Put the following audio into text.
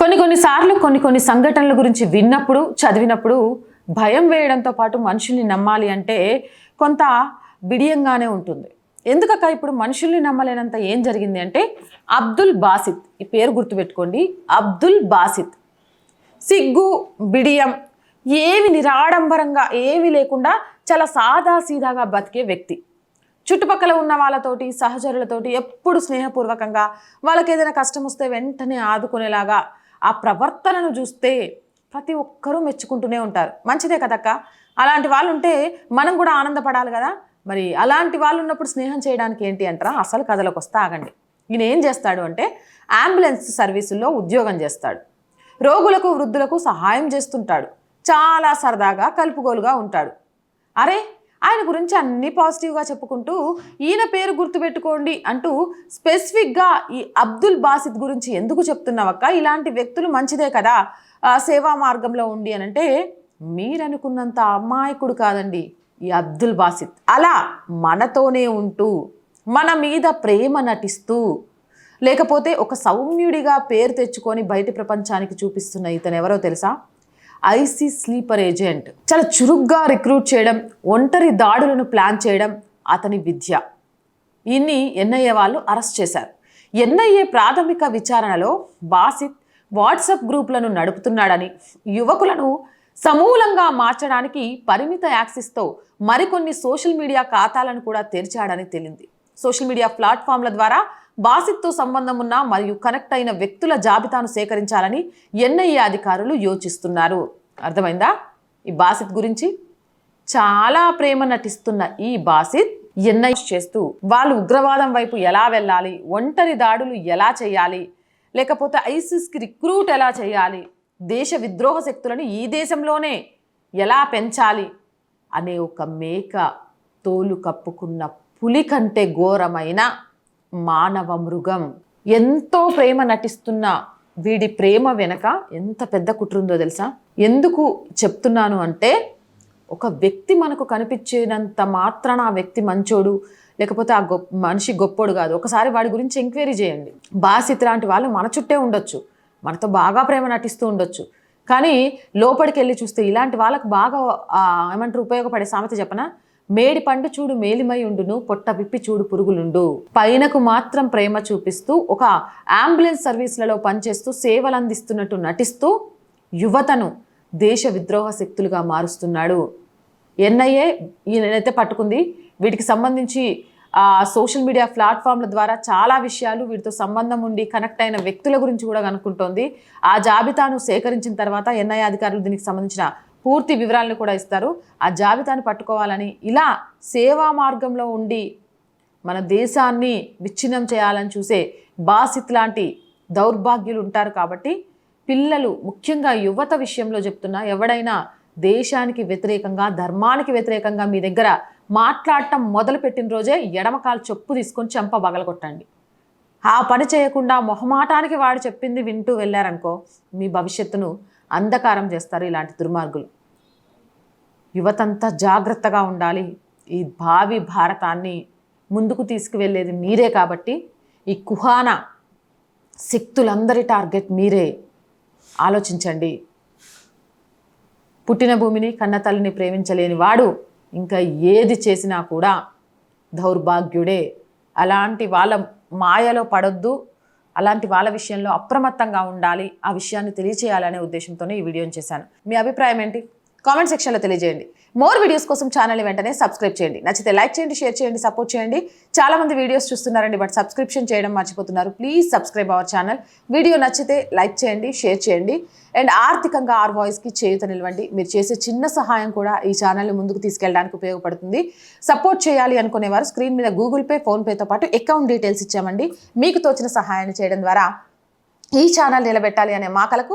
కొన్ని కొన్నిసార్లు కొన్ని కొన్ని సంఘటనల గురించి విన్నప్పుడు చదివినప్పుడు భయం వేయడంతో పాటు మనుషుల్ని నమ్మాలి అంటే కొంత బిడియంగానే ఉంటుంది. ఎందుకక్క ఇప్పుడు మనుషుల్ని నమ్మలేనంత ఏం జరిగింది అంటే అబ్దుల్ బాసిత్ ఈ పేరు గుర్తుపెట్టుకోండి అబ్దుల్ బాసిత్ సిగ్గు బిడియం ఏవి నిరాడంబరంగా ఏవి లేకుండా చాలా సాదాసీదాగా బతికే వ్యక్తి. చుట్టుపక్కల ఉన్న వాళ్ళతోటి సహచరులతోటి ఎప్పుడు స్నేహపూర్వకంగా వాళ్ళకి ఏదైనా కష్టం వస్తే వెంటనే ఆదుకునేలాగా ఆ ప్రవర్తనను చూస్తే ప్రతి ఒక్కరూ మెచ్చుకుంటూనే ఉంటారు. మంచిదే కదక్క? అలాంటి వాళ్ళు ఉంటే మనం కూడా ఆనందపడాలి కదా? మరి అలాంటి వాళ్ళు ఉన్నప్పుడు స్నేహం చేయడానికి ఏంటి అంటారా? అసలు కథలోకి వస్తే ఆగండి. ఈయన ఏం చేస్తాడు అంటే అంబులెన్స్ సర్వీసుల్లో ఉద్యోగం చేస్తాడు. రోగులకు వృద్ధులకు సహాయం చేస్తుంటాడు. చాలా సరదాగా కలుపుగోలుగా ఉంటాడు. అరే ఆయన గురించి అన్ని పాజిటివ్గా చెప్పుకుంటూ ఈయన పేరు గుర్తుపెట్టుకోండి అంటూ స్పెసిఫిక్గా ఈ అబ్దుల్ బాసిద్ గురించి ఎందుకు చెప్తున్నావక్క? ఇలాంటి వ్యక్తులు మంచిదే కదా సేవా మార్గంలో ఉండి అని అంటే మీరనుకున్నంత అమాయకుడు కాదండి ఈ అబ్దుల్ బాసిద్. అలా మనతోనే ఉంటూ మన మీద ప్రేమ నటిస్తూ లేకపోతే ఒక సౌమ్యుడిగా పేరు తెచ్చుకొని బయటి ప్రపంచానికి చూపిస్తున్న ఇతను ఎవరో తెలుసా? ఐసీ స్లీపర్ ఏజెంట్. చాలా చురుగ్గా రిక్రూట్ చేయడం ఒంటరి దాడులను ప్లాన్ చేయడం అతని విద్య. ఈయన్ని ఎన్ఐఏ వాళ్ళు అరెస్ట్ చేశారు. ఎన్ఐఏ ప్రాథమిక విచారణలో బాసిత్ వాట్సాప్ గ్రూపులను నడుపుతున్నాడని యువకులను సమూలంగా మార్చడానికి పరిమిత యాక్సిస్తో మరికొన్ని సోషల్ మీడియా ఖాతాలను కూడా తెరిచాడని తేలింది. సోషల్ మీడియా ప్లాట్ఫామ్ల ద్వారా బాసిత్తో సంబంధం ఉన్న మరియు కనెక్ట్ అయిన వ్యక్తుల జాబితాను సేకరించాలని ఎన్ఐఏ అధికారులు యోచిస్తున్నారు. అర్థమైందా? ఈ బాసిత్ గురించి చాలా ప్రేమ నటిస్తున్న ఈ బాసిత్ ఎన్ఐ చేస్తూ వాళ్ళు ఉగ్రవాదం వైపు ఎలా వెళ్ళాలి ఒంటరి దాడులు ఎలా చేయాలి లేకపోతే ఐసిస్కి రిక్రూట్ ఎలా చేయాలి దేశ విద్రోహ శక్తులను ఈ దేశంలోనే ఎలా పెంచాలి అనే ఒక మేక తోలు కప్పుకున్న పులి కంటే ఘోరమైన మానవ మృగం. ఎంతో ప్రేమ నటిస్తున్న వీడి ప్రేమ వెనక ఎంత పెద్ద కుట్రుందో తెలుసా? ఎందుకు చెప్తున్నాను అంటే ఒక వ్యక్తి మనకు కనిపించేనంత మాత్రాన ఆ వ్యక్తి మంచోడు లేకపోతే ఆ గొప్ప మనిషి గొప్పోడు కాదు. ఒకసారి వాడి గురించి ఎంక్వైరీ చేయండి. బాసిత్ లాంటి వాళ్ళు మన చుట్టే ఉండొచ్చు. మనతో బాగా ప్రేమ నటిస్తూ ఉండొచ్చు. కానీ లోపలికి వెళ్ళి చూస్తే ఇలాంటి వాళ్ళకు బాగా ఏమంటారు ఉపయోగపడే సామెత చెప్పనా? మేడి పండు చూడు మేలిమై ఉండును పొట్ట విప్పి చూడు పురుగులుండు. పైనకు మాత్రం ప్రేమ చూపిస్తూ ఒక అంబులెన్స్ సర్వీసులలో పనిచేస్తూ సేవలు అందిస్తున్నట్టు నటిస్తూ యువతను దేశ విద్రోహ శక్తులుగా మారుస్తున్నాడు. ఎన్ఐఏ ఈయనైతే పట్టుకుంది. వీటికి సంబంధించి ఆ సోషల్ మీడియా ప్లాట్ఫామ్ల ద్వారా చాలా విషయాలు వీటితో సంబంధం ఉండి కనెక్ట్ అయిన వ్యక్తుల గురించి కూడా కనుక్కుంటోంది. ఆ జాబితాను సేకరించిన తర్వాత ఎన్ఐఏ అధికారులు దీనికి సంబంధించిన పూర్తి వివరాలను కూడా ఇస్తారు. ఆ జాబితాను పట్టుకోవాలని ఇలా సేవా మార్గంలో ఉండి మన దేశాన్ని విచ్ఛిన్నం చేయాలని చూసే బాసిత్ లాంటి దౌర్భాగ్యులు ఉంటారు కాబట్టి పిల్లలు ముఖ్యంగా యువత విషయంలో చెప్తున్నా ఎవడైనా దేశానికి వ్యతిరేకంగా ధర్మానికి వ్యతిరేకంగా మీ దగ్గర మాట్లాడటం మొదలుపెట్టిన రోజే ఎడమకాలు చెప్పు తీసుకొని చెంప బగలగొట్టండి ఆ పని చేయకుండా మొహమాటానికి వాడు చెప్పింది వింటూ వెళ్ళారనుకో మీ భవిష్యత్తును అంధకారం చేస్తారు ఇలాంటి దుర్మార్గులు. యువతంతా జాగ్రత్తగా ఉండాలి. ఈ భావి భారతాన్ని ముందుకు తీసుకువెళ్ళేది మీరే కాబట్టి ఈ కుహాన శక్తులందరి టార్గెట్ మీరే. ఆలోచించండి. పుట్టిన భూమిని కన్నతల్లిని ప్రేమించలేని వాడు ఇంకా ఏది చేసినా కూడా దౌర్భాగ్యుడే. అలాంటి వాళ్ళ మాయలో పడొద్దు. అలాంటి వాళ్ళ విషయంలో అప్రమత్తంగా ఉండాలి ఆ విషయాన్ని తెలియచేయాలనే ఉద్దేశంతోనే ఈ వీడియోని చేశాను. మీ అభిప్రాయం ఏంటి? కామెంట్ సెక్షన్లో తెలియజేయండి. మోర్ వీడియోస్ కోసం ఛానల్ని వెంటనే సబ్స్క్రైబ్ చేయండి. నచ్చితే లైక్ చేయండి షేర్ చేయండి సపోర్ట్ చేయండి. చాలామంది వీడియోస్ చూస్తున్నారండి బట్ సబ్స్క్రిప్షన్ చేయడం మర్చిపోతున్నారు. Please subscribe our channel. Video నచ్చితే లైక్ చేయండి షేర్ చేయండి. అండ్ ఆర్థికంగా ఆర్ వాయిస్కి చేయూత నిలవండి. మీరు చేసే చిన్న సహాయం కూడా ఈ ఛానల్ని ముందుకు తీసుకెళ్ళడానికి ఉపయోగపడుతుంది. సపోర్ట్ చేయాలి అనుకునేవారు స్క్రీన్ మీద గూగుల్ పే ఫోన్పేతో పాటు అకౌంట్ డీటెయిల్స్ ఇచ్చామండి. మీకు తోచిన సహాయాన్ని చేయడం ద్వారా ఈ ఛానల్ నిలబెట్టాలి అనే మా కలకు